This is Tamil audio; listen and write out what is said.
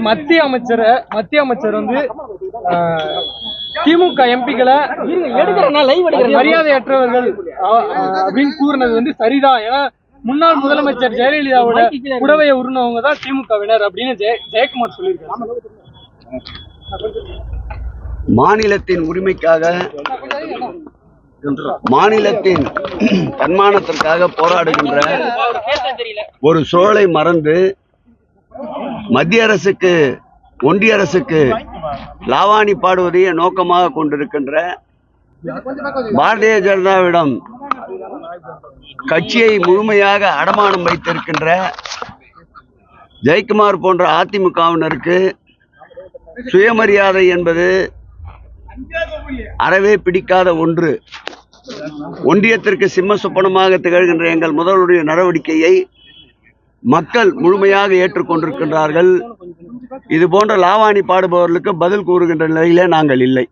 சார் மத்திய அமைச்சர் மத்திய அமைச்சர் வந்து திமுக எம்பிக்களை எடுக்கிறேன்னா மரியாதையற்றவர்கள் அப்படின்னு கூறினது வந்து சரிதான். ஏன்னா முன்னாள் முதலமைச்சர் ஜெயலலிதாவோட புடவையை உருணவங்க தான் திமுகவினர் அப்படின்னு ஜெய ஜெயக்குமார் சொல்லியிருக்காங்க மாநிலத்தின் உரிமைக்காக மாநிலத்தின் தன்மானத்திற்காக போராடுகின்ற ஒரு சூழலை மறந்து மத்திய அரசுக்கு ஒன்றிய அரசுக்கு லாவாணி பாடுவதையே நோக்கமாக கொண்டிருக்கின்ற பாரதிய ஜனதாவிடம் கட்சியை முழுமையாக அடமானம் வைத்திருக்கின்ற ஜெயக்குமார் போன்ற அதிமுகவினருக்கு சுயமரியாதை என்பது அறவே பிடிக்காத ஒன்று. ஒன்றியத்திற்கு சிம்ம சொப்பனமாக திகழ்கின்ற எங்கள் முதல்வருடைய நடவடிக்கையை மக்கள் முழுமையாக ஏற்றுக்கொண்டிருக்கின்றார்கள். இது போன்ற லாவாணி பாடுபவர்களுக்கு பதில் கூறுகின்ற நிலையிலே நாங்கள் இல்லை.